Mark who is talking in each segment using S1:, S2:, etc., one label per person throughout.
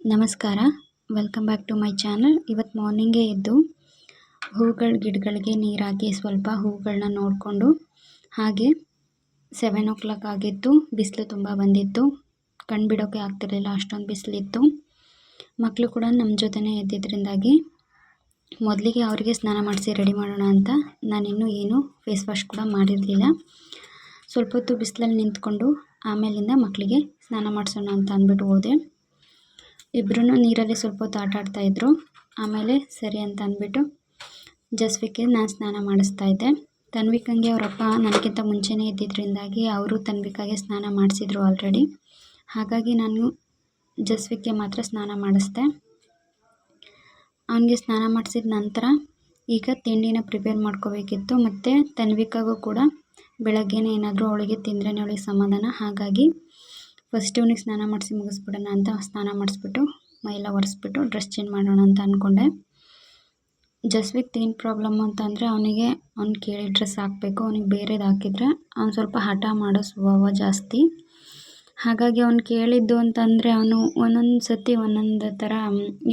S1: ನಮಸ್ಕಾರ. Welcome back to my channel ಇವತ್ತು ಮಾರ್ನಿಂಗೇ ಎದ್ದು ಹೂಗಳ ಗಿಡಗಳಿಗೆ ನೀರಾಕಿ ಸ್ವಲ್ಪ ಹೂಗಳನ್ನ ನೋಡಿಕೊಂಡು ಹಾಗೆ ಸೆವೆನ್ ಓ ಕ್ಲಾಕ್ ಆಗಿತ್ತು. ಬಿಸಿಲು ತುಂಬ ಬಂದಿತ್ತು. ಕಣ್ಣು ಬಿಡೋಕ್ಕೆ ಆಗ್ತಿರಲಿಲ್ಲ. ಅಷ್ಟೊಂದು ಬಿಸಿಲಿತ್ತು. ಮಕ್ಕಳು ಕೂಡ ನಮ್ಮ ಜೊತೆನೇ ಎದ್ದಿದ್ದರಿಂದಾಗಿ ಮೊದಲಿಗೆ ಅವರಿಗೆ ಸ್ನಾನ ಮಾಡಿಸಿ ರೆಡಿ ಮಾಡೋಣ ಅಂತ ನಾನಿನ್ನೂ ಏನು ಫೇಸ್ ವಾಶ್ ಕೂಡ ಮಾಡಿರಲಿಲ್ಲ. ಸ್ವಲ್ಪ ಹೊತ್ತು ಬಿಸಿಲಲ್ಲಿ ನಿಂತ್ಕೊಂಡು ಆಮೇಲಿಂದ ಮಕ್ಕಳಿಗೆ ಸ್ನಾನ ಮಾಡಿಸೋಣ ಅಂತ ಅಂದ್ಬಿಟ್ಟು ಹೋದೆ. ಇಬ್ಬರೂ ನೀರಲ್ಲಿ ಸ್ವಲ್ಪ ಹೊತ್ತು ಆಟ ಆಡ್ತಾಯಿದ್ರು ಆಮೇಲೆ ಸರಿ ಅಂತ ಅಂದ್ಬಿಟ್ಟು ಜಸ್ವಿಕೆ ನಾನು ಸ್ನಾನ ಮಾಡಿಸ್ತಾ ಇದ್ದೆ. ತನ್ವಿಕಂಗೆ ಅವರಪ್ಪ ನನಗಿಂತ ಮುಂಚೆನೇ ಇದ್ದಿದ್ದರಿಂದಾಗಿ ಅವರು ತನ್ವಿಕಾಗೆ ಸ್ನಾನ ಮಾಡಿಸಿದ್ರು ಆಲ್ರೆಡಿ ಹಾಗಾಗಿ ನಾನು ಜಸ್ವಿಕೆ ಮಾತ್ರ ಸ್ನಾನ ಮಾಡಿಸ್ದೆ. ಅವನಿಗೆ ಸ್ನಾನ ಮಾಡಿಸಿದ ನಂತರ ಈಗ ತಿಂಡಿನ ಪ್ರಿಪೇರ್ ಮಾಡ್ಕೋಬೇಕಿತ್ತು ಮತ್ತು ತನ್ವಿಕಾಗೂ ಕೂಡ ಬೆಳಗ್ಗೆನೇ ಏನಾದರೂ ಅವಳಿಗೆ ತಿಂದ್ರೇ ಅವಳಿಗೆ ಸಮಾಧಾನ. ಹಾಗಾಗಿ ಫಸ್ಟ್ ಇವನಿಗೆ ಸ್ನಾನ ಮಾಡಿಸಿ ಮುಗಿಸ್ಬಿಡೋಣ ಅಂತ ಸ್ನಾನ ಮಾಡಿಸ್ಬಿಟ್ಟು ಮೈಯೆಲ್ಲ ಒರೆಸ್ಬಿಟ್ಟು ಡ್ರೆಸ್ ಚೇಂಜ್ ಮಾಡೋಣ ಅಂತ ಅಂದ್ಕೊಂಡೆ ಜಸ್ವಿಕ್ ಏನು ಪ್ರಾಬ್ಲಮ್ ಅಂತಂದರೆ ಅವನಿಗೆ, ಅವ್ನು ಕೇಳಿ ಡ್ರೆಸ್ ಹಾಕಬೇಕು, ಅವನಿಗೆ ಬೇರೆದು ಹಾಕಿದರೆ ಅವ್ನು ಸ್ವಲ್ಪ ಹಠ ಮಾಡೋ ಸ್ವಭಾವ ಜಾಸ್ತಿ. ಹಾಗಾಗಿ ಅವ್ನು ಕೇಳಿದ್ದು ಅಂತಂದರೆ ಅವನು ಒಂದೊಂದು ಸತಿ ಒಂದೊಂದು ಥರ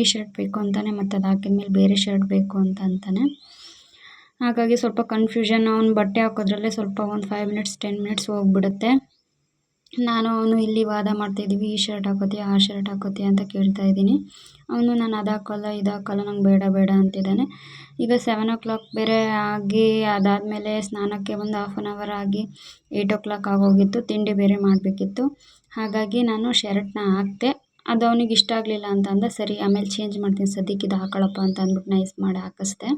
S1: ಈ ಶರ್ಟ್ ಬೇಕು ಅಂತಾನೆ ಮತ್ತು ಅದು ಹಾಕಿದ್ಮೇಲೆ ಬೇರೆ ಶರ್ಟ್ ಬೇಕು ಅಂತ ಅಂತಾನೆ. ಹಾಗಾಗಿ ಸ್ವಲ್ಪ ಕನ್ಫ್ಯೂಷನ್ ಅವ್ನು ಬಟ್ಟೆ ಹಾಕೋದ್ರಲ್ಲೇ ಸ್ವಲ್ಪ ಒಂದು ಫೈವ್ ಮಿನಿಟ್ಸ್ ಟೆನ್ ಮಿನಿಟ್ಸ್ ಹೋಗ್ಬಿಡುತ್ತೆ. ನಾನು ಅವನು ಇಲ್ಲಿ ವಾದ ಮಾಡ್ತಾಯಿದ್ದೀವಿ, ಈ ಶರ್ಟ್ ಹಾಕೋತಿ ಆ ಶರ್ಟ್ ಹಾಕೋತಿ ಅಂತ ಕೇಳ್ತಾ ಇದ್ದೀನಿ ಅವನು ನಾನು ಅದು ಹಾಕೋಲ್ಲ ಇದು ಹಾಕೋಲ್ಲ ನಂಗೆ ಬೇಡ ಬೇಡ ಅಂತಿದ್ದಾನೆ. ಈಗ ಸೆವೆನ್ ಓ ಕ್ಲಾಕ್ ಬೇರೆ ಆಗಿ ಅದಾದಮೇಲೆ ಸ್ನಾನಕ್ಕೆ ಒಂದು ಹಾಫ್ ಆನ್ ಅವರ್ ಆಗಿ ಏಯ್ಟ್ ಓ ಕ್ಲಾಕ್ ಆಗೋಗಿತ್ತು, ತಿಂಡಿ ಬೇರೆ ಮಾಡಬೇಕಿತ್ತು. ಹಾಗಾಗಿ ನಾನು ಶರ್ಟ್ನ ಹಾಕ್ದೆ, ಅದು ಅವನಿಗೆ ಇಷ್ಟ ಆಗಲಿಲ್ಲ ಅಂತ ಅಂದ, ಸರಿ, ಆಮೇಲೆ ಚೇಂಜ್ ಮಾಡ್ತೀನಿ, ಸದ್ಯಕ್ಕೆ ಇದು ಹಾಕೊಳ್ಳಪ್ಪ ಅಂತ ಅಂದ್ಬಿಟ್ಟು ನೈಸ್ ಮಾಡಿ ಹಾಕಿಸ್ದೆ.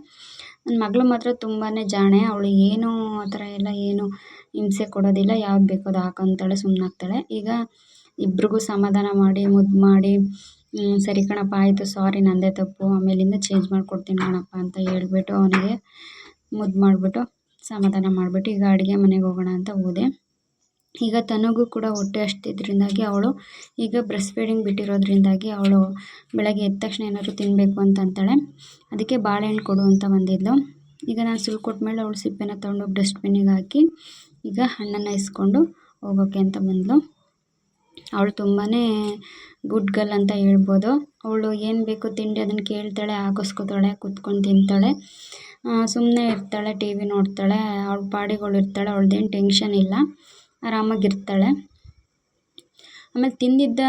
S1: ನನ್ನ ಮಗಳು ಮಾತ್ರ ತುಂಬಾ ಜಾಣೆ, ಅವಳು ಏನೂ ಆ ಥರ ಎಲ್ಲ ಏನು ಹಿಂಸೆ ಕೊಡೋದಿಲ್ಲ, ಯಾವ್ದು ಬೇಕೋ ಅದು ಹಾಕೊಂತಾಳೆ ಸುಮ್ಮನಾಗ್ತಾಳೆ ಈಗ ಇಬ್ರಿಗೂ ಸಮಾಧಾನ ಮಾಡಿ ಮುದ್ದು ಮಾಡಿ ಸರಿ ಕಣಪ್ಪ, ಆಯಿತು, ಸಾರಿ, ನಂದೇ ತಪ್ಪು, ಆಮೇಲಿಂದ ಚೇಂಜ್ ಮಾಡಿಕೊಡ್ತೀನಿ ಕಣಪ್ಪ ಅಂತ ಹೇಳ್ಬಿಟ್ಟು ಅವನಿಗೆ ಮುದ್ದು ಮಾಡಿಬಿಟ್ಟು ಸಮಾಧಾನ ಮಾಡಿಬಿಟ್ಟು ಈಗ ಅಡುಗೆ ಮನೆಗೆ ಹೋಗೋಣ ಅಂತ ಹೋದೆ. ಈಗ ತನಗೂ ಕೂಡ ಹೊಟ್ಟೆ ಅಷ್ಟಿದ್ರಿಂದಾಗಿ ಅವಳು ಈಗ ಬ್ರೆಸ್ಟ್ ಫೀಡಿಂಗ್ ಬಿಟ್ಟಿರೋದ್ರಿಂದಾಗಿ ಅವಳು ಬೆಳಗ್ಗೆ ಎದ್ದ ತಕ್ಷಣ ಏನಾದರೂ ತಿನ್ನಬೇಕು ಅಂತ ಅಂತಾಳೆ. ಅದಕ್ಕೆ ಬಾಳೆಹಣ್ಣು ಕೊಡು ಅಂತ ಬಂದಿದ್ಲು. ಈಗ ನಾನು ಸುಲ್ ಮೇಲೆ ಅವಳು ಸಿಪ್ಪೆನ ತೊಗೊಂಡೋಗಿ ಡಸ್ಟ್ಬಿನ್ನಿಗೆ ಹಾಕಿ ಈಗ ಹಣ್ಣನ್ನು ಇಸ್ಕೊಂಡು ಹೋಗೋಕೆ ಅಂತ ಬಂದಳು ಅವಳು ತುಂಬಾ ಗುಡ್ ಗರ್ಲ್ ಅಂತ ಹೇಳ್ಬೋದು. ಅವಳು ಏನು ಬೇಕು ತಿಂಡಿ ಅದನ್ನು ಕೇಳ್ತಾಳೆ, ಹಾಕಿಸ್ಕೊತಾಳೆ, ಕುತ್ಕೊಂಡು ತಿಂತಾಳೆ. ಸುಮ್ಮನೆ ಇರ್ತಾಳೆ ಟಿ ವಿ ನೋಡ್ತಾಳೆ. ಅವಳ ಪಾಡಿಗಳು ಇರ್ತಾಳೆ ಅವ್ಳದ್ದೇನು ಟೆನ್ಷನ್ ಇಲ್ಲ ಆರಾಮಾಗಿರ್ತಾಳೆ ಆಮೇಲೆ ತಿಂದಿದ್ದ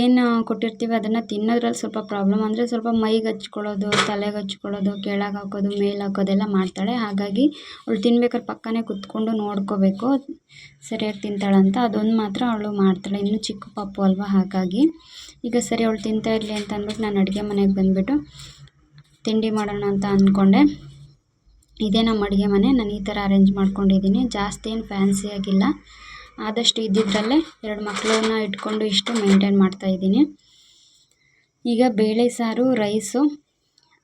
S1: ಏನು ಕೊಟ್ಟಿರ್ತೀವಿ ಅದನ್ನು ತಿನ್ನೋದ್ರಲ್ಲಿ ಸ್ವಲ್ಪ ಪ್ರಾಬ್ಲಮ್ ಅಂದರೆ ಸ್ವಲ್ಪ ಮೈಗೆ ಹಚ್ಕೊಳ್ಳೋದು, ತಲೆಗೆ ಹಚ್ಕೊಳ್ಳೋದು, ಕೆಳಗೆ ಹಾಕೋದು, ಮೇಲೆ ಹಾಕೋದೆಲ್ಲ ಮಾಡ್ತಾಳೆ. ಹಾಗಾಗಿ ಅವಳು ತಿನ್ಬೇಕಾದ್ರೆ ಪಕ್ಕನೇ ಕೂತ್ಕೊಂಡು ನೋಡ್ಕೋಬೇಕು. ಸರಿಯಾಗಿ ತಿಂತಾಳಂತ ಅದೊಂದು ಮಾತ್ರ ಅವಳು ಮಾಡ್ತಾಳೆ. ಇನ್ನೂ ಚಿಕ್ಕ ಪಾಪು ಅಲ್ವಾ ಹಾಗಾಗಿ. ಈಗ ಸರಿ ಅವಳು ತಿಂತಾ ಇರಲಿ ಅಂತ ಅಂದ್ಬಿಟ್ಟು ನಾನು ಅಡುಗೆ ಮನೆಗೆ ಬಂದುಬಿಟ್ಟು ತಿಂಡಿ ಮಾಡೋಣ ಅಂತ ಅಂದ್ಕೊಂಡೆ ಇದೇ ನಮ್ಮ ಅಡುಗೆ ಮನೆ. ನಾನು ಈ ಥರ ಅರೇಂಜ್ ಮಾಡ್ಕೊಂಡಿದ್ದೀನಿ ಜಾಸ್ತಿ ಏನು ಫ್ಯಾನ್ಸಿಯಾಗಿಲ್ಲ ಆದಷ್ಟು ಇದ್ದಿದ್ದರಲ್ಲೇ ಎರಡು ಮಕ್ಕಳನ್ನ ಇಟ್ಕೊಂಡು ಇಷ್ಟು ಮೇಂಟೈನ್ ಮಾಡ್ತಾಯಿದ್ದೀನಿ ಈಗ ಬೇಳೆ ಸಾರು, ರೈಸು,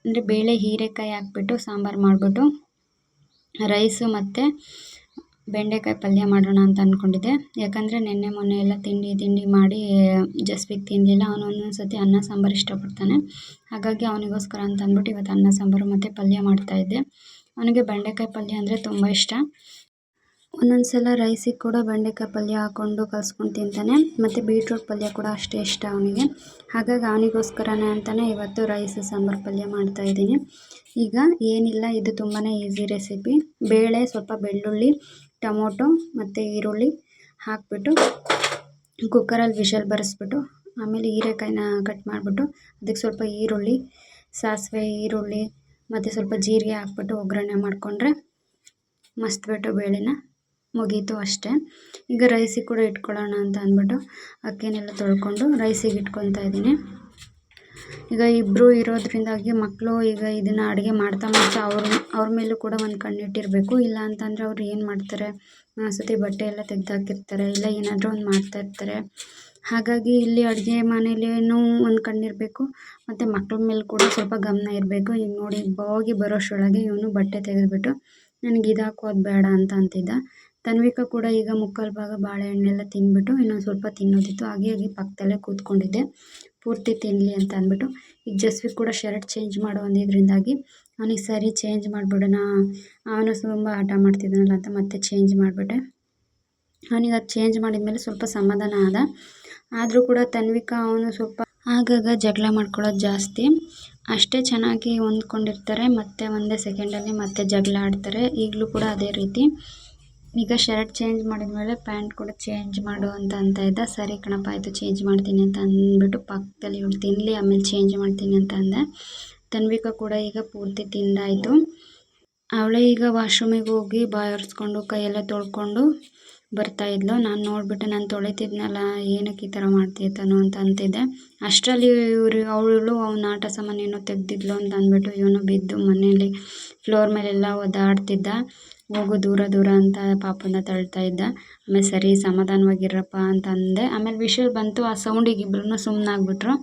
S1: ಅಂದರೆ ಬೇಳೆ ಹೀರೆಕಾಯಿ ಹಾಕ್ಬಿಟ್ಟು ಸಾಂಬಾರು ಮಾಡಿಬಿಟ್ಟು ರೈಸು ಮತ್ತು ಬೆಂಡೆಕಾಯಿ ಪಲ್ಯ ಮಾಡೋಣ ಅಂತ ಅಂದ್ಕೊಂಡಿದ್ದೆ ಯಾಕಂದರೆ ನಿನ್ನೆ ಮೊನ್ನೆ ಎಲ್ಲ ತಿಂಡಿ ತಿಂಡಿ ಮಾಡಿ ಜಸ್ವಿಕ್ ತಿನ್ನಲಿಲ್ಲ ಅವನು ಒಂದೊಂದು ಸತಿ ಅನ್ನ ಸಾಂಬಾರು ಇಷ್ಟಪಡ್ತಾನೆ. ಹಾಗಾಗಿ ಅವನಿಗೋಸ್ಕರ ಅಂತ ಅಂದ್ಬಿಟ್ಟು ಇವತ್ತು ಅನ್ನ ಸಾಂಬಾರು ಮತ್ತು ಪಲ್ಯ ಮಾಡ್ತಾಯಿದ್ದೆ ಅವನಿಗೆ ಬೆಂಡೆಕಾಯಿ ಪಲ್ಯ ಅಂದರೆ ತುಂಬ ಇಷ್ಟ. ಒಂದೊಂದು ಸಲ ರೈಸಿಗೆ ಕೂಡ ಬೆಂಡೆಕಾಯಿ ಪಲ್ಯ ಹಾಕ್ಕೊಂಡು ಕಲ್ಸ್ಕೊಂಡು ತಿಂತಾನೆ. ಮತ್ತು ಬೀಟ್ರೂಟ್ ಪಲ್ಯ ಕೂಡ ಅಷ್ಟೇ ಇಷ್ಟ ಅವನಿಗೆ. ಹಾಗಾಗಿ ಅವನಿಗೋಸ್ಕರನೇ ಅಂತಲೇ ಇವತ್ತು ರೈಸ್ ಸಾಂಬಾರು ಪಲ್ಯ ಮಾಡ್ತಾಯಿದ್ದೀನಿ ಈಗ ಏನಿಲ್ಲ, ಇದು ತುಂಬಾ ಈಸಿ ರೆಸಿಪಿ. ಬೇಳೆ, ಸ್ವಲ್ಪ ಬೆಳ್ಳುಳ್ಳಿ, ಟೊಮೊಟೊ ಮತ್ತು ಈರುಳ್ಳಿ ಹಾಕಿಬಿಟ್ಟು ಕುಕ್ಕರಲ್ಲಿ ವಿಷಲ್ ಬರೆಸ್ಬಿಟ್ಟು, ಆಮೇಲೆ ಹೀರೆಕಾಯಿನ ಕಟ್ ಮಾಡಿಬಿಟ್ಟು, ಅದಕ್ಕೆ ಸ್ವಲ್ಪ ಈರುಳ್ಳಿ, ಸಾಸಿವೆ ಈರುಳ್ಳಿ ಮತ್ತು ಸ್ವಲ್ಪ ಜೀರಿಗೆ ಹಾಕ್ಬಿಟ್ಟು ಒಗ್ಗರಣೆ ಮಾಡಿಕೊಂಡ್ರೆ ಮಸ್ತ್ ಬಿಟ್ಟು ಬೇಳೆನ ಮುಗೀತು ಅಷ್ಟೇ. ಈಗ ರೈಸಿಗೆ ಕೂಡ ಇಟ್ಕೊಳ್ಳೋಣ ಅಂತ ಅಂದ್ಬಿಟ್ಟು ಅಕ್ಕಿನೆಲ್ಲ ತೊಳ್ಕೊಂಡು ರೈಸಿಗೆ ಇಟ್ಕೊತಾ ಇದ್ದೀನಿ. ಈಗ ಇಬ್ಬರು ಇರೋದ್ರಿಂದಾಗಿ ಮಕ್ಕಳು ಈಗ ಇದನ್ನು ಅಡುಗೆ ಮಾಡ್ತಾ ಮಾಡ್ತಾ ಅವ್ರ ಅವ್ರ ಮೇಲೂ ಕೂಡ ಒಂದು ಕಣ್ಣಿಟ್ಟಿರಬೇಕು ಇಲ್ಲ ಅಂತಂದರೆ ಅವ್ರು ಏನು ಮಾಡ್ತಾರೆ? ಸತಿ ಬಟ್ಟೆ ಎಲ್ಲ ತೆಗ್ದಾಕಿರ್ತಾರೆ ಇಲ್ಲ ಏನಾದರೂ ಒಂದು ಮಾಡ್ತಾ ಇರ್ತಾರೆ. ಹಾಗಾಗಿ ಇಲ್ಲಿ ಅಡುಗೆ ಮನೇಲೇನೂ ಒಂದು ಕಣ್ಣಿರಬೇಕು. ಮತ್ತು ಮಕ್ಳ ಮೇಲೆ ಕೂಡ ಸ್ವಲ್ಪ ಗಮನ ಇರಬೇಕು. ಈಗ ನೋಡಿ ಹೋಗಿ ಬರೋಷ್ಟರೊಳಗೆ ಇವನು ಬಟ್ಟೆ ತೆಗೆದುಬಿಟ್ಟು, ನನಗೆ ಇದಾಕೋದು ಬೇಡ ಅಂತ ಅಂತಿದ್ದ. ತನ್ವಿಕಾ ಕೂಡ ಈಗ ಮುಕ್ಕಾಲು ಭಾಗ ಬಾಳೆಹಣ್ಣೆಲ್ಲ ತಿಂದ್ಬಿಟ್ಟು ಇನ್ನೊಂದು ಸ್ವಲ್ಪ ತಿನ್ನೋದಿತ್ತು. ಹಾಗೆ ಹಾಗೆ ಪಕ್ಕದಲ್ಲೇ ಕೂತ್ಕೊಂಡಿದ್ದೆ. ಪೂರ್ತಿ ತಿನ್ನಲಿ ಅಂತ ಅಂದ್ಬಿಟ್ಟು ಈಗ ಜಸ್ವಿ ಕೂಡ ಶರ್ಟ್ ಚೇಂಜ್ ಮಾಡೋ ಅಂದಿದ್ದರಿಂದಾಗಿ ಅವನಿಗೆ ಸರಿ ಚೇಂಜ್ ಮಾಡಿಬಿಡೋಣ ಅವನು ತುಂಬ ಆಟ ಮಾಡ್ತಿದ್ದಾನಲ್ಲ ಅಂತ ಮತ್ತೆ ಚೇಂಜ್ ಮಾಡಿಬಿಟ್ಟೆ. ಅವನಿಗೆ ಅದು ಚೇಂಜ್ ಮಾಡಿದ ಮೇಲೆ ಸ್ವಲ್ಪ ಸಮಾಧಾನ ಆದ. ಆದರೂ ಕೂಡ ತನ್ವಿಕ ಅವನು ಸ್ವಲ್ಪ ಆಗಾಗ ಜಗಳ ಮಾಡ್ಕೊಳ್ಳೋದು ಜಾಸ್ತಿ. ಅಷ್ಟೇ ಚೆನ್ನಾಗಿ ಹೊಂದ್ಕೊಂಡಿರ್ತಾರೆ, ಮತ್ತೆ ಒಂದೇ ಸೆಕೆಂಡಲ್ಲಿ ಮತ್ತೆ ಜಗಳ ಆಡ್ತಾರೆ. ಈಗಲೂ ಕೂಡ ಅದೇ ರೀತಿ. ಈಗ ಶರ್ಟ್ ಚೇಂಜ್ ಮಾಡಿದ್ಮೇಲೆ ಪ್ಯಾಂಟ್ ಕೂಡ ಚೇಂಜ್ ಮಾಡು ಅಂತ ಅಂತ ಇದ್ದ. ಸರಿ ಕಣಪ್ಪ, ಆಯಿತು ಚೇಂಜ್ ಮಾಡ್ತೀನಿ ಅಂತ ಅಂದ್ಬಿಟ್ಟು ಪಕ್ಕದಲ್ಲಿ ಇವಳು ತಿನ್ನಲಿ ಆಮೇಲೆ ಚೇಂಜ್ ಮಾಡ್ತೀನಿ ಅಂತ ಅಂದೆ. ತನ್ವಿಕ ಕೂಡ ಈಗ ಪೂರ್ತಿ ತಿಂದಾಯಿತು. ಅವಳೇ ಈಗ ವಾಶ್ರೂಮಿಗೆ ಹೋಗಿ ಬಾಯ್ ಒರೆಸ್ಕೊಂಡು, ಕೈಯೆಲ್ಲ ತೊಳ್ಕೊಂಡು ಬರ್ತಾ ಇದ್ಲು. ನಾನು ನೋಡಿಬಿಟ್ಟು ನಾನು ತೊಳಿತಿದ್ನಲ್ಲ, ಏನಕ್ಕೆ ಈ ಥರ ಮಾಡ್ತಿತ್ತನೋ ಅಂತ ಅಂತಿದ್ದೆ. ಅಷ್ಟರಲ್ಲಿ ಇವರು, ಅವಳು ಅವ್ನ ಆಟ ಸಾಮಾನು ಏನೋ ತೆಗ್ದಿದ್ಲು ಅಂತ ಅಂದ್ಬಿಟ್ಟು ಇವನು ಬಿದ್ದು ಮನೆಯಲ್ಲಿ ಫ್ಲೋರ್ ಮೇಲೆಲ್ಲ ಒದ್ದಾಡ್ತಿದ್ದ. ಹೋಗು ದೂರ ದೂರ ಅಂತ ಪಾಪನ ತಳ್ತಾ ಇದ್ದ. ಆಮೇಲೆ ಸರಿ ಸಮಾಧಾನವಾಗಿರಪ್ಪ ಅಂತ ಅಂದೆ. ಆಮೇಲೆ ವಿಷಲ್ ಬಂತು, ಆ ಸೌಂಡಿಗೆ ಇಬ್ಬರೂ ಸುಮ್ಮನಾಗ್ಬಿಟ್ರು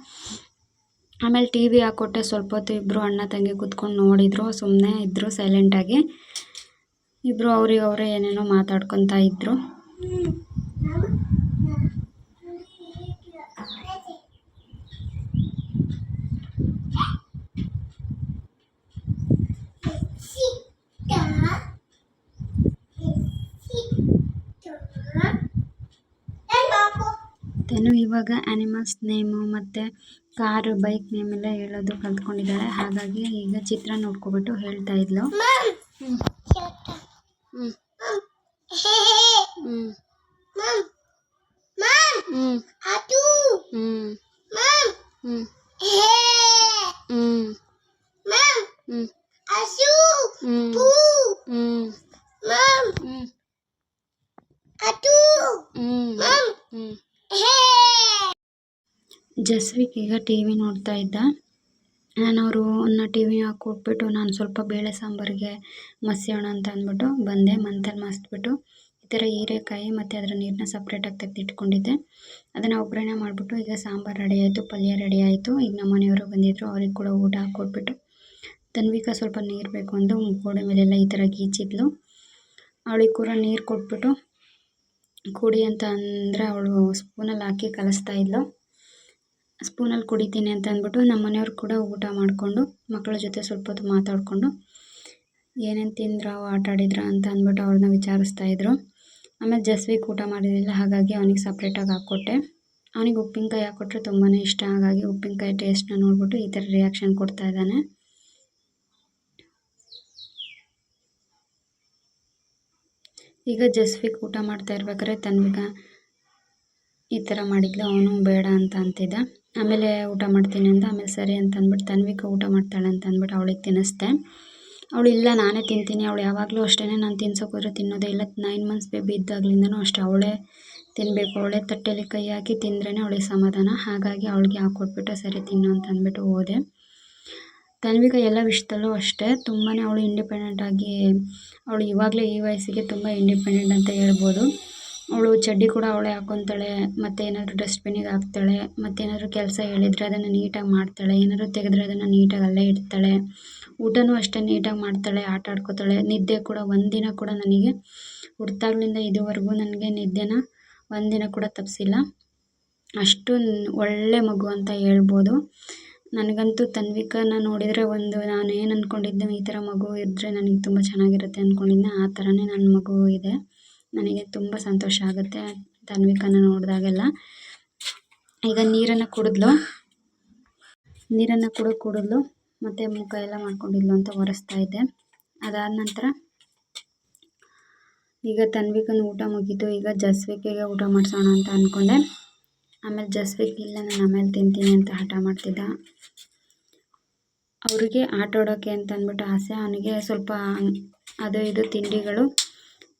S1: ಆಮೇಲೆ ಟಿ ವಿ ಹಾಕ್ಕೊಟ್ಟೆ ಸ್ವಲ್ಪ ಹೊತ್ತು ಇಬ್ಬರು ಅಣ್ಣ ತಂಗಿ ಕೂತ್ಕೊಂಡು ನೋಡಿದರು ಸುಮ್ಮನೆ ಇದ್ದರು ಸೈಲೆಂಟಾಗಿ ಇಬ್ಬರು ಅವ್ರಿಗೆ ಅವರೇ ಏನೇನೋ ಮಾತಾಡ್ಕೊತಾ ಇದ್ದರು ತನು ಇವಾಗ ಆ್ಯನಿಮಲ್ಸ್ ನೇಮು ಮತ್ತು ಕಾರು ಬೈಕ್ ನೇಮ್ ಎಲ್ಲ ಹೇಳೋದು ಕಲ್ತ್ಕೊಂಡಿದ್ದಾಳೆ ಹಾಗಾಗಿ ಈಗ ಚಿತ್ರ ನೋಡ್ಕೊಬಿಟ್ಟು ಹೇಳ್ತಾ ಇದ್ಲು ಹ್ಞೂ ಹ್ಞೂ ಹ್ಞೂ ಹ್ಞೂ ಹ್ಞೂ ಹ್ಞೂ ಹ್ಞೂ ಹ್ಞೂ ಹ್ಞೂ ಜಸ್ವಿಕ್ ಈಗ ಟಿ ವಿ ನೋಡ್ತಾ ಇದ್ದ. ನಾನು ಅವರು ಅನ್ನ ಟಿ ವಿ ನಾನು ಸ್ವಲ್ಪ ಬೇಳೆ ಸಾಂಬಾರಿಗೆ ಮಸಿಯೋಣ ಅಂತ ಅಂದ್ಬಿಟ್ಟು ಬಂದೆ ಮಂತಲ್ಲಿ ಮಸ್ತ್ಬಿಟ್ಟು ಈ ಥರ ಹೀರೆಕಾಯಿ ಮತ್ತು ಅದರ ನೀರನ್ನ ಸಪ್ರೇಟಾಗಿ ತೆಗೆದಿಟ್ಕೊಂಡಿದ್ದೆ. ಅದನ್ನು ಒಗ್ಗರಣೆ ಮಾಡಿಬಿಟ್ಟು ಈಗ ಸಾಂಬಾರು ರೆಡಿ ಆಯಿತು, ಪಲ್ಯ ರೆಡಿ ಆಯಿತು. ಈಗ ನಮ್ಮ ಮನೆಯವರು ಬಂದಿದ್ದರು ಅವ್ರಿಗೆ ಕೂಡ ಊಟ ಹಾಕ್ಕೊಟ್ಬಿಟ್ಟು ತನ್ವಿಕಾ ಸ್ವಲ್ಪ ನೀರು ಬೇಕು ಅಂದು ಗೋಡೆ ಮೇಲೆಲ್ಲ ಈ ಥರ ಗೀಚಿದ್ಲು. ಅವಳಿಗೆ ಕೂಡ ನೀರು ಕೊಟ್ಬಿಟ್ಟು ಕುಡಿ ಅಂತ ಅಂದರೆ ಅವಳು ಸ್ಪೂನಲ್ಲಿ ಹಾಕಿ ಕಲಿಸ್ತಾ ಇದ್ಲು. ಸ್ಪೂನಲ್ಲಿ ಕುಡಿತೀನಿ ಅಂತ ಅಂದ್ಬಿಟ್ಟು ನಮ್ಮ ಮನೆಯವ್ರು ಕೂಡ ಊಟ ಮಾಡಿಕೊಂಡು, ಮಕ್ಕಳ ಜೊತೆ ಸ್ವಲ್ಪ ಹೊತ್ತು ಮಾತಾಡಿಕೊಂಡು, ಏನೇನು ತಿಂದ್ರು, ಆಟ ಆಡಿದ್ರ ಅಂತ ಅಂದ್ಬಿಟ್ಟು ಅವ್ರನ್ನ ವಿಚಾರಿಸ್ತಾ ಇದ್ರು. ಆಮೇಲೆ ಜಸ್ವಿಗೆ ಊಟ ಮಾಡಿರಲಿಲ್ಲ, ಹಾಗಾಗಿ ಅವನಿಗೆ ಸಪ್ರೇಟಾಗಿ ಹಾಕ್ಕೊಟ್ಟೆ. ಅವನಿಗೆ ಉಪ್ಪಿನಕಾಯಿ ಹಾಕ್ಕೊಟ್ರೆ ತುಂಬಾ ಇಷ್ಟ, ಹಾಗಾಗಿ ಉಪ್ಪಿನಕಾಯಿ ಟೇಸ್ಟ್ನ ನೋಡಿಬಿಟ್ಟು ಈ ಥರ ರಿಯಾಕ್ಷನ್ ಕೊಡ್ತಾ ಇದ್ದಾನೆ. ಈಗ ಜಸ್ವಿಕ್ ಊಟ ಮಾಡ್ತಾ ಇರ್ಬೇಕಾದ್ರೆ ತನ್ವಿಕ ಈ ಥರ ಮಾಡಿದ್ಲು, ಅವನು ಬೇಡ ಅಂತ ಅಂತಿದ್ದ. ಆಮೇಲೆ ಊಟ ಮಾಡ್ತೀನಿ ಅಂತ ಆಮೇಲೆ ಸರಿ ಅಂತ ಅಂದ್ಬಿಟ್ಟು ತನ್ವಿಕ ಊಟ ಮಾಡ್ತಾಳೆ ಅಂತ ಅಂದ್ಬಿಟ್ಟು ಅವಳಿಗೆ ತಿನ್ನಿಸ್ದೆ. ಅವಳು ಇಲ್ಲ, ನಾನೇ ತಿಂತೀನಿ, ಅವಳು ಯಾವಾಗಲೂ ಅಷ್ಟೇ ನಾನು ತಿನ್ಸೋಕೆ ಹೋದ್ರೆ ತಿನ್ನೋದೇ ಇಲ್ಲ. ನೈನ್ ಮಂತ್ಸ್ ಬೇಬಿ ಇದ್ದಾಗ್ಲಿಂದನೂ ಅಷ್ಟೇ, ಅವಳೇ ತಿನ್ನಬೇಕು ಅವಳೇ ತಟ್ಟೆಯಲ್ಲಿ ಕೈ ಹಾಕಿ ತಿಂದ್ರೇ ಅವಳಿಗೆ ಸಮಾಧಾನ. ಹಾಗಾಗಿ ಅವಳಿಗೆ ಹಾಕ್ಕೊಟ್ಬಿಟ್ಟು ಸರಿ ತಿನ್ನು ಅಂತ ಅಂದ್ಬಿಟ್ಟು ಹೋದೆ. ತನ್ವಿಕಾ ಎಲ್ಲ ವಿಷಯದಲ್ಲೂ ಅಷ್ಟೇ. ತುಂಬಾ ಅವಳು ಇಂಡಿಪೆಂಡೆಂಟಾಗಿ ಅವಳು ಇವಾಗಲೇ ಈ ವಯಸ್ಸಿಗೆ ತುಂಬ ಇಂಡಿಪೆಂಡೆಂಟ್ ಅಂತ ಹೇಳ್ಬೋದು. ಅವಳು ಚಡ್ಡಿ ಕೂಡ ಅವಳೇ ಹಾಕೊತಾಳೆ, ಮತ್ತು ಏನಾದರೂ ಡಸ್ಟ್ಬಿನ್ನಿಗೆ ಹಾಕ್ತಾಳೆ ಮತ್ತೇನಾದರೂ ಕೆಲಸ ಹೇಳಿದರೆ ಅದನ್ನು ನೀಟಾಗಿ ಮಾಡ್ತಾಳೆ, ಏನಾದರೂ ತೆಗೆದ್ರೆ ಅದನ್ನು ನೀಟಾಗಿ ಅಲ್ಲೇ ಇಡ್ತಾಳೆ. ಊಟನೂ ಅಷ್ಟೇ ನೀಟಾಗಿ ಮಾಡ್ತಾಳೆ, ಆಟ ಆಡ್ಕೋತಾಳೆ. ನಿದ್ದೆ ಕೂಡ ಒಂದಿನ ಕೂಡ ನನಗೆ ಹುಟ್ದಾಗ್ಲಿಂದ ಇದುವರೆಗೂ ನನಗೆ ನಿದ್ದೆನ ಒಂದಿನ ಕೂಡ ತಪ್ಪಿಸಿಲ್ಲ ಅಷ್ಟು ಒಳ್ಳೆ ಮಗು ಅಂತ ಹೇಳ್ಬೋದು. ನನಗಂತೂ ತನ್ವಿಕನ ನೋಡಿದರೆ ಒಂದು ನಾನು ಏನು ಅಂದ್ಕೊಂಡಿದ್ದೆ ಈ ಥರ ಮಗು ಇದ್ದರೆ ನನಗೆ ತುಂಬ ಚೆನ್ನಾಗಿರುತ್ತೆ ಅಂದ್ಕೊಂಡಿದ್ದೆ ಆ ಥರನೇ ನನ್ನ ಮಗು ಇದೆ. ನನಗೆ ತುಂಬ ಸಂತೋಷ ಆಗುತ್ತೆ ತನ್ವಿಕನ ನೋಡಿದಾಗೆಲ್ಲ. ಈಗ ನೀರನ್ನು ಕುಡಿದ್ಲು. ನೀರನ್ನು ಕುಡಿದು ಕುಡಿದ್ಲು. ಮತ್ತು ಮುಖ ಎಲ್ಲ ಮಾಡ್ಕೊಂಡಿದ್ಲು ಅಂತ ಒರೆಸ್ತಾ ಇದ್ದೆ. ಅದಾದ ನಂತರ ಈಗ ತನ್ವಿಕನ ಊಟ ಮುಗೀತು. ಈಗ ಜಸ್ವಿಕೆಗೆ ಊಟ ಮಾಡಿಸೋಣ ಅಂತ ಅಂದ್ಕೊಂಡೆ ಆಮೇಲೆ ಜಸ್ವಿಕ್, ಇಲ್ಲ, ನಾನು ಆಮೇಲೆ ತಿಂತೀನಿ ಅಂತ ಹಠ ಮಾಡ್ತಿದ್ದ. ಅವ್ರಿಗೆ ಆಟ ಆಡೋಕ್ಕೆ ಅಂತ ಅಂದ್ಬಿಟ್ಟು ಆಸೆ. ಅವನಿಗೆ ಸ್ವಲ್ಪ ಅದು ಇದು ತಿಂಡಿಗಳು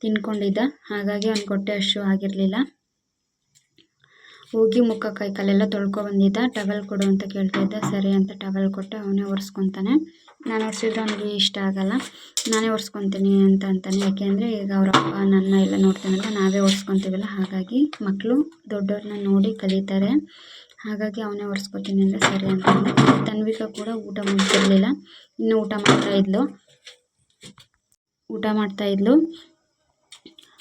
S1: ತಿನ್ಕೊಂಡಿದ್ದ. ಹಾಗಾಗಿ ಅವ್ನು ಕೊಟ್ಟೆ ಹಶು ಆಗಿರಲಿಲ್ಲ. ಹೋಗಿ ಮುಖ, ಕೈ, ಕಾಲೆಲ್ಲ ತೊಳ್ಕೊಬಂದಿದ್ದ ಟವೆಲ್ ಕೊಡು ಅಂತ ಕೇಳ್ತಾ ಇದ್ದ. ಸರಿ ಅಂತ ಟವೆಲ್ ಕೊಟ್ಟು ಅವನೇ ಒರೆಸ್ಕೊತಾನೆ. ನಾನು ಒರೆಸಿದ್ರೆ ಅವನಿಗೆ ಇಷ್ಟ ಆಗಲ್ಲ. ನಾನೇ ಒರೆಸ್ಕೊತೀನಿ ಅಂತ ಅಂತಾನೆ. ಯಾಕೆಂದರೆ ಈಗ ಅವ್ರ ಅಪ್ಪ, ನನ್ನ ಎಲ್ಲ ನೋಡ್ತಾನಂತ ನಾವೇ ಒರೆಸ್ಕೊತೀವಲ್ಲ ಹಾಗಾಗಿ ಮಕ್ಕಳು ದೊಡ್ಡವ್ರನ್ನ ನೋಡಿ ಕಲಿತಾರೆ. ಹಾಗಾಗಿ ಅವನೇ ಒರೆಸ್ಕೊತೀನಿ ಅಂದರೆ ಸರಿ ಅಂತ ತನ್ವಿಕ ಕೂಡ ಊಟ ಮುಗಿಸಿರಲಿಲ್ಲ ಇನ್ನೂ ಊಟ ಮಾಡ್ತಾ ಇದ್ಲು. ಊಟ ಮಾಡ್ತಾ ಇದ್ಲು.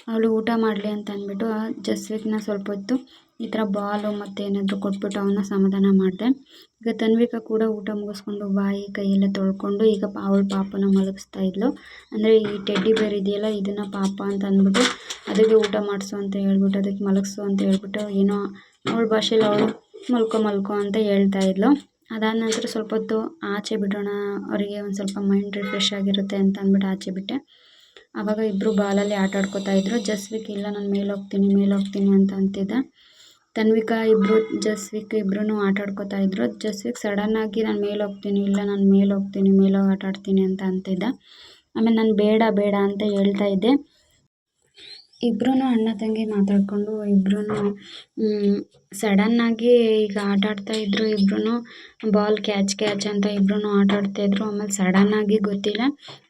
S1: ಅವಳು ಊಟ ಮಾಡಲಿ ಅಂತ ಅಂದ್ಬಿಟ್ಟು ಜಸ್ವಿಕ್ನ ಸ್ವಲ್ಪ ಹೊತ್ತು ಈ ಥರ ಬಾಲು ಮತ್ತು ಏನಾದರೂ ಕೊಟ್ಬಿಟ್ಟು ಅವನ್ನ ಸಮಾಧಾನ ಮಾಡಿದೆ. ಈಗ ತನ್ವಿಕ ಕೂಡ ಊಟ ಮುಗಿಸ್ಕೊಂಡು ಬಾಯಿ ಕೈಯೆಲ್ಲ ತೊಳ್ಕೊಂಡು ಈಗ ಅವಳು ಪಾಪನ ಮಲಗಿಸ್ತಾ ಇದ್ಲು. ಅಂದರೆ ಈ ಟೆಡ್ಡಿ ಬೇರ್ ಇದೆಯಲ್ಲ, ಇದನ್ನು ಪಾಪ ಅಂತ ಅಂದ್ಬಿಟ್ಟು ಅದಕ್ಕೆ ಊಟ ಮಾಡಿಸು ಅಂತ ಹೇಳ್ಬಿಟ್ಟು, ಅದಕ್ಕೆ ಮಲಗಿಸು ಅಂತ ಹೇಳ್ಬಿಟ್ಟು ಏನೋ ಅವಳ ಭಾಷೆಯಲ್ಲಿ ಅವಳು ಮಲ್ಕೊ ಮಲ್ಕೊ ಅಂತ ಹೇಳ್ತಾ ಇದ್ಲು. ಅದಾದ ನಂತರ ಸ್ವಲ್ಪ ಹೊತ್ತು ಆಚೆ ಬಿಡೋಣ, ಅವರಿಗೆ ಒಂದು ಸ್ವಲ್ಪ ಮೈಂಡ್ ರಿಫ್ರೆಶ್ ಆಗಿರುತ್ತೆ ಅಂತ ಅಂದ್ಬಿಟ್ಟು ಆಚೆ ಬಿಟ್ಟೆ. ಆವಾಗ ಇಬ್ಬರು ಬಾಲಲ್ಲಿ ಆಟ ಆಡ್ಕೋತಾ ಇದ್ರು. ಜಸ್ವಿಕ್, ಇಲ್ಲ, ನಾನು ಮೇಲೆ ಹೋಗ್ತೀನಿ ಮೇಲೆ ಹೋಗ್ತೀನಿ ಅಂತ ಅಂತಿದ್ದ. ತನ್ವಿಕಾ ಇಬ್ಬರು ಜಸ್ವಿಕ್ ಇಬ್ಬರೂ ಆಟ ಇದ್ದರು ಇದ್ರು. ಜಸ್ವಿಕ್ ಸಡನ್ನಾಗಿ ನಾನು ಮೇಲೆ ಹೋಗ್ತೀನಿ ಇಲ್ಲ ನಾನು ಮೇಲೆ ಹೋಗ್ತೀನಿ ಮೇಲೆ ಹೋಗಿ ಆಟ ಅಂತ ಅಂತಿದ್ದ. ಆಮೇಲೆ ನಾನು ಬೇಡ ಬೇಡ ಅಂತ ಹೇಳ್ತಾ ಇದ್ದೆ. ಇಬ್ಬರೂ ಅಣ್ಣ ತಂಗಿ ಮಾತಾಡಿಕೊಂಡು ಇಬ್ಬರೂ ಸಡನ್ನಾಗಿ ಈಗ ಆಟ ಆಡ್ತಾ ಇದ್ರು ಇಬ್ಬರೂ ಬಾಲ್ ಕ್ಯಾಚ್ ಕ್ಯಾಚ್ ಅಂತ ಇಬ್ಬರೂ ಆಟ ಆಡ್ತಾಯಿದ್ರು ಆಮೇಲೆ ಸಡನ್ನಾಗಿ ಗೊತ್ತಿಲ್ಲ.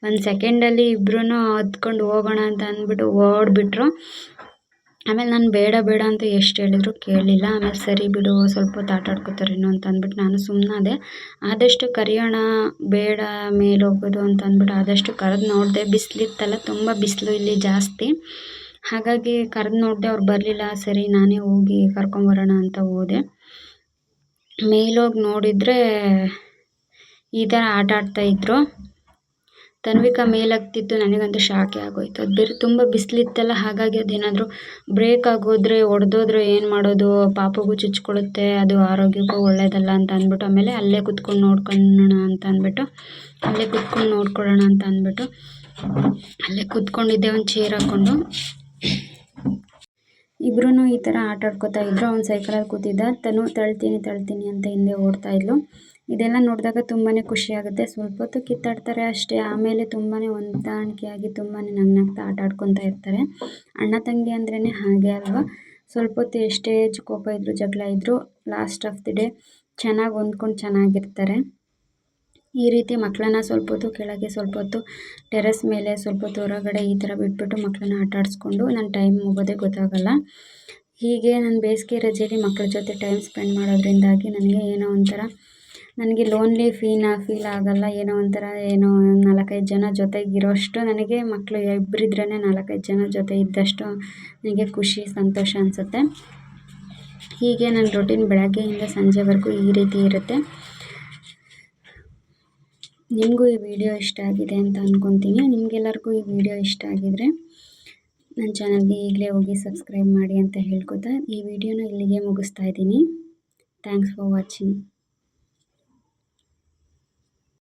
S1: ಒಂದು ಸೆಕೆಂಡಲ್ಲಿ ಇಬ್ಬರೂ ಹತ್ಕೊಂಡು ಹೋಗೋಣ ಅಂತ ಅಂದ್ಬಿಟ್ಟು ಓಡಿಬಿಟ್ರು. ಆಮೇಲೆ ನಾನು ಬೇಡ ಬೇಡ ಅಂತ ಎಷ್ಟು ಹೇಳಿದ್ರು ಕೇಳಲಿಲ್ಲ. ಆಮೇಲೆ ಸರಿ ಬಿಡು, ಸ್ವಲ್ಪ ಹೊತ್ತು ಆಟ ಅಂತ ಅಂದ್ಬಿಟ್ಟು ನಾನು ಸುಮ್ಮನಾದೆ ಆದಷ್ಟು ಕರೆಯೋಣ, ಬೇಡ, ಮೇಲೆ ಹೋಗೋದು ಅಂತ ಅಂದ್ಬಿಟ್ಟು ಆದಷ್ಟು ಕರೆದು ನೋಡಿದೆ. ಬಿಸಿಲಿತ್ತಲ್ಲ, ತುಂಬ ಬಿಸಿಲು ಇಲ್ಲಿ ಜಾಸ್ತಿ. ಹಾಗಾಗಿ ಕರೆದು ನೋಡಿದೆ ಅವ್ರು ಬರಲಿಲ್ಲ, ಸರಿ ನಾನೇ ಹೋಗಿ ಕರ್ಕೊಂಬರೋಣ ಅಂತ ಹೋದೆ. ಮೇಲೋಗಿ ನೋಡಿದರೆ ಈ ಥರ ಆಟ ಆಡ್ತಾಯಿದ್ರು ತನ್ವಿಕಾ ಮೇಲಾಗ್ತಿತ್ತು ನನಗಂತೂ ಶಾಕೆ ಆಗೋಯ್ತು. ಅದು ಬೇರೆ ತುಂಬ ಬಿಸಿಲಿತ್ತಲ್ಲ, ಹಾಗಾಗಿ ಅದೇನಾದರೂ ಬ್ರೇಕ್ ಆಗೋದ್ರೆ, ಒಡೆದೋದ್ರೆ ಏನು ಮಾಡೋದು? ಪಾಪಗೂ ಚುಚ್ಕೊಳುತ್ತೆ ಅದು ಆರೋಗ್ಯಕ್ಕೂ ಒಳ್ಳೆಯದಲ್ಲ ಅಂತ ಅಂದ್ಬಿಟ್ಟು, ಆಮೇಲೆ ಅಲ್ಲೇ ಕುತ್ಕೊಂಡು ನೋಡ್ಕೊಳ್ಳೋಣ ಅಂತ ಅಂದ್ಬಿಟ್ಟು, ಅಲ್ಲೇ ಕುತ್ಕೊಂಡು ನೋಡ್ಕೊಳ್ಳೋಣ ಅಂತ ಅಂದ್ಬಿಟ್ಟು, ಅಲ್ಲೇ ಕುತ್ಕೊಂಡಿದ್ದೆ, ಒಂದು ಚೇರ್ ಹಾಕ್ಕೊಂಡು ಇಬ್ರೂ ಈ ಥರ ಆಟ ಆಡ್ಕೊತಾ ಇದ್ರು. ಅವ್ನು ಸೈಕಲಲ್ಲಿ ಕೂತಿದ್ದ. ತನು, ತಳ್ತೀನಿ ತಳ್ತೀನಿ ಅಂತ ಹಿಂದೆ ಓಡ್ತಾ ಇದ್ಲು. ಇದೆಲ್ಲ ನೋಡಿದಾಗ ತುಂಬಾ ಖುಷಿ ಆಗುತ್ತೆ ಸ್ವಲ್ಪ ಹೊತ್ತು ಕಿತ್ತಾಡ್ತಾರೆ ಅಷ್ಟೇ, ಆಮೇಲೆ ತುಂಬಾ ಹೊಂದಾಣಿಕೆಯಾಗಿ ತುಂಬಾ ನಗ್ನಗ್ತಾ ಆಟ ಆಡ್ಕೊತಾ ಇರ್ತಾರೆ. ಅಣ್ಣ ತಂಗಿ ಅಂದ್ರೇ ಹಾಗೆ ಅಲ್ವಾ? ಸ್ವಲ್ಪ ಹೊತ್ತು ಎಷ್ಟೇ ಕೋಪ ಇದ್ದರೂ ಜಗಳ ಇದ್ದರೂ ಲಾಸ್ಟ್ ಆಫ್ ದಿ ಡೇ ಚೆನ್ನಾಗಿ ಹೊಂದ್ಕೊಂಡು ಚೆನ್ನಾಗಿರ್ತಾರೆ. ಈ ರೀತಿ ಮಕ್ಕಳನ್ನ ಸ್ವಲ್ಪ ಹೊತ್ತು ಕೆಳಗೆ, ಸ್ವಲ್ಪ ಹೊತ್ತು ಟೆರೆಸ್ ಮೇಲೆ, ಸ್ವಲ್ಪ ಹೊತ್ತು ಹೊರಗಡೆ ಈ ಥರ ಬಿಟ್ಬಿಟ್ಟು ಮಕ್ಕಳನ್ನ ಆಟ ಆಡಿಸ್ಕೊಂಡು ನನ್ನ ಟೈಮ್ ಹೋಗೋದೇ ಗೊತ್ತಾಗಲ್ಲ. ಹೀಗೆ ನಾನು ಬೇಸಿಗೆ ರಜೆಯಲ್ಲಿ ಮಕ್ಕಳ ಜೊತೆ ಟೈಮ್ ಸ್ಪೆಂಡ್ ಮಾಡೋದ್ರಿಂದಾಗಿ ನನಗೆ ಏನೋ ಒಂಥರ ನನಗೆ ಲೋನ್ಲಿ ಫೀನ ಫೀಲ್ ಆಗೋಲ್ಲ, ಏನೋ ಒಂಥರ ಏನೋ ನಾಲ್ಕೈದು ಜನ ಜೊತೆಗಿರೋಷ್ಟು ನನಗೆ ಮಕ್ಕಳು ಇಬ್ಬರಿದ್ರೇ ನಾಲ್ಕೈದು ಜನ ಜೊತೆ ಇದ್ದಷ್ಟು ನನಗೆ ಖುಷಿ, ಸಂತೋಷ ಅನಿಸುತ್ತೆ. ಹೀಗೆ ನನ್ನ ರೊಟೀನ್ ಬೆಳಗ್ಗೆಯಿಂದ ಸಂಜೆವರೆಗೂ ಈ ರೀತಿ ಇರುತ್ತೆ. ನಿಮಗೂ ಈ ವಿಡಿಯೋ ಇಷ್ಟ ಆಗಿದೆ ಅಂತ ಅಂದ್ಕೊತೀನಿ ನಿಮಗೆಲ್ಲರಿಗೂ ಈ ವಿಡಿಯೋ ಇಷ್ಟ ಆಗಿದರೆ ನನ್ನ ಚಾನಲ್ಗೆ ಈಗಲೇ ಹೋಗಿ ಸಬ್ಸ್ಕ್ರೈಬ್ ಮಾಡಿ ಅಂತ ಹೇಳ್ಕೊತಾ ಈ ವಿಡಿಯೋನ ಇಲ್ಲಿಗೆ ಮುಗಿಸ್ತಾ ಇದ್ದೀನಿ. Thanks for watching